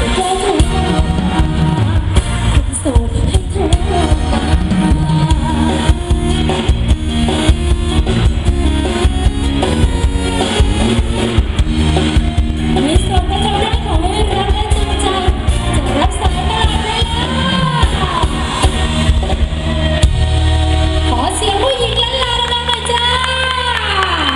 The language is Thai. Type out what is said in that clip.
จะแค่